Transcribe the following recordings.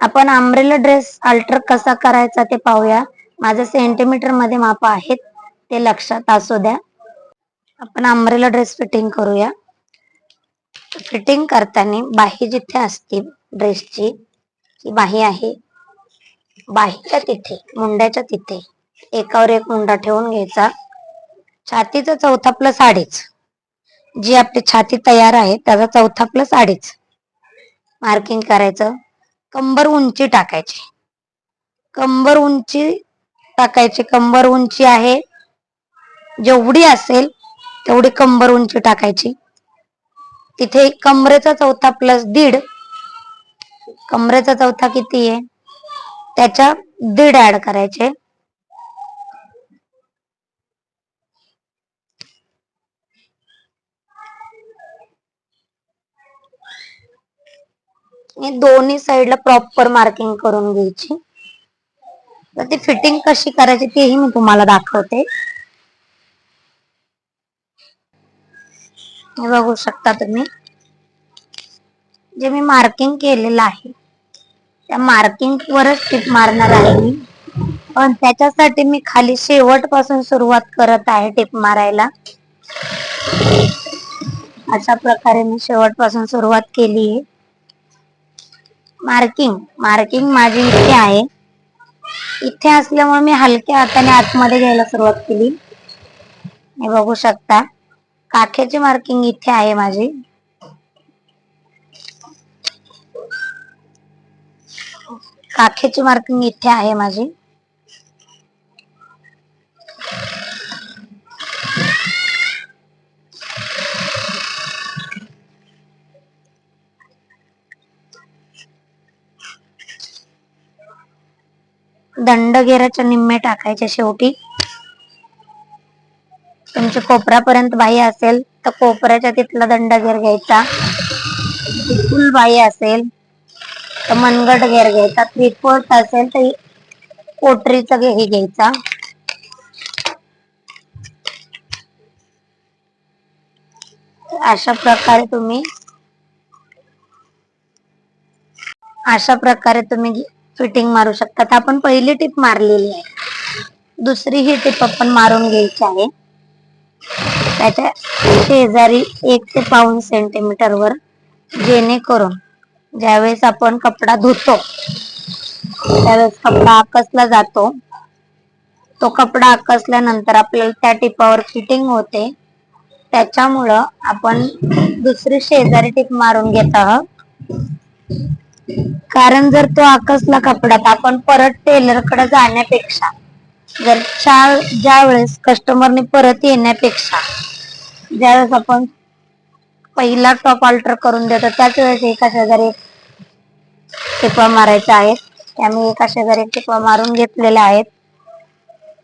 आपण umbrella dress alter कसा करायचा ते पाहूया. माझं सेंटीमीटरमध्ये माप आहेत ते लक्षात असू द्या. आपण आंब्रेला ड्रेस फिटिंग करूया. फिटिंग करताना बाही जिथे असते ड्रेसची ती बाही आहे. बाहीच्या तिथे मुंड्याच्या तिथे एकावर एक मुंडा ठेवून घ्यायचा. छातीचा चौथा प्लस अडीच. जी आपली छाती तयार आहे त्याचा चौथा प्लस अडीच. मार्किंग करायचं. कंबर उंची टाकायची. कंबर उंची टाकायची. कंबर उंची आहे. जेवढी असेल तेवढी कंबर उंची टाकायची. तिथे कमरेचा चौथा प्लस दीड. कमरेचा चौथा किती आहे? त्याच्या दीड ऍड करायचे. दोन्ही साईडला प्रॉपर मार्किंग करून घ्यायची. तर ती फिटिंग कशी करायची तेही मी तुम्हाला दाखवते. हे बघू शकता तुम्ही. जे मी मार्किंग केलेलं आहे त्या मार्किंग वरच टिप मारणार आहे मी. पण त्याच्यासाठी मी खाली शेवटपासून सुरुवात करत आहे टिप मारायला. अशा प्रकारे मी शेवटपासून सुरुवात केली आहे मार्किंग. मार्किंग माझी इथे आहे. इथे असल्यामुळे मी हलक्या हाताने आतमध्ये घ्यायला सुरुवात केली. हे बघू शकता. काखेची मार्किंग इथे आहे माझी. काखेची मार्किंग इथे आहे माझी. दंडगेराच्या निम्मे टाकायच्या शेवटी. तुमच्या कोपऱ्यापर्यंत बाई असेल तर कोपऱ्याच्या तिथला दंडगेर घ्यायचा. फुल बाई असेल तर मनगट घेर घ्यायचा. त्रिफोर्थ असेल तर कोटरीचा हे घ्यायचा. अशा प्रकारे तुम्ही अशा प्रकारे तुम्ही फिटिंग मारू शकतात. आपण पहिली टिप मारलेली आहे. दुसरी ही टिप आपण मारून घ्यायची आहे. त्याच्या शेजारी एक ते पाऊन सेंटीमीटर वर जेणेकरून ज्यावेळेस आपण कपडा धुतो त्यावेळेस कपडा आकसला जातो तो कपडा आकसल्यानंतर आपल्याला त्या टिपावर फिटिंग होते. त्याच्यामुळं आपण दुसरी शेजारी टिप मारून घेत आहोत. कारण जर तो आकसला कपड्यात आपण परत टेलरकडे जाण्यापेक्षा जर चार ज्या वेळेस कस्टमरने परत येण्यापेक्षा ज्यावेळेस आपण पहिला टॉप अल्टर करून देतो त्याच वेळेस एका शेजारी टिपा मारायच्या आहेत. त्यामुळे एका शेजारी टिपा मारून घेतलेल्या आहेत.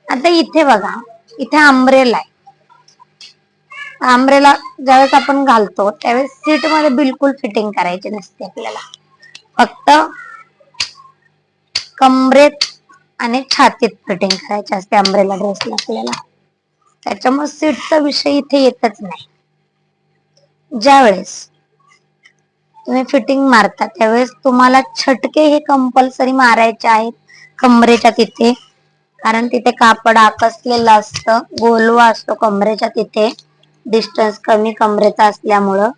आता इथे बघा इथे आंब्रेला आहे. आंब्रेला ज्यावेळेस आपण घालतो त्यावेळेस सीटमध्ये बिलकुल फिटिंग करायची नसते आपल्याला. फक्त कमरेत आणि छातीत फिटिंग करायची असते अम्ब्रेला ड्रेसला आपल्याला. त्याच्यामुळे सीटचा विषय इथे येतच नाही. ज्यावेळेस तुम्ही फिटिंग मारता त्यावेळेस तुम्हाला छटके हे कंपल्सरी मारायचे आहेत कमरेच्या तिथे. कारण तिथे कापड आकसलेलं असतं गोलवा असतो कमरेच्या तिथे. डिस्टन्स कमी कमरेचा असल्यामुळं.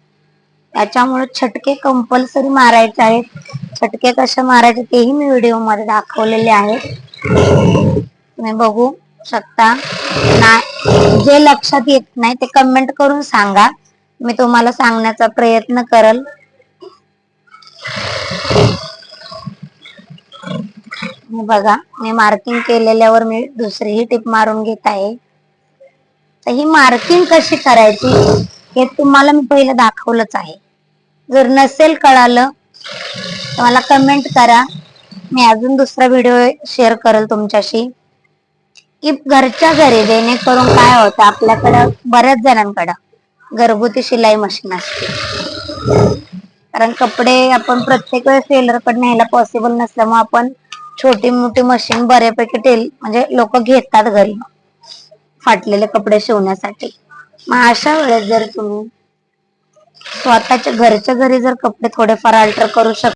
त्याच्यामुळे छटके कंपल्सरी मारायचे आहेत. छटके कसे मारायचे तेही मी व्हिडिओमध्ये दाखवलेले आहेत. तुम्ही बघू शकता. ना जे लक्षात येत नाही ते कमेंट करून सांगा. मी तुम्हाला सांगण्याचा प्रयत्न करल. बघा मी मार्किंग केलेल्यावर मी दुसरी टिप मारून घेत आहे. तर ही मार्किंग कशी करायची हे तुम्हाला मी पहिलं दाखवलंच आहे. जर नसेल कळालं तर मला कमेंट करा. मी अजून दुसरा व्हिडिओ शेअर करेल तुमच्याशी. की घरच्या घरी जेणेकरून काय होतं आपल्याकडं बऱ्याच जणांकडं घरगुती शिलाई मशीन असते. कारण कपडे आपण प्रत्येक वेळेस टेलरकडे न्यायला पॉसिबल नसल्यामुळे आपण छोटी मोठी मशीन बऱ्यापैकी टेल म्हणजे लोक घेतात घरी. फाटलेले कपडे शिवण्यासाठी. मग अशा वेळेस जर तुम्ही स्वतःच्या घरच्या घरी जर कपडे थोडेफार अल्टर करू शक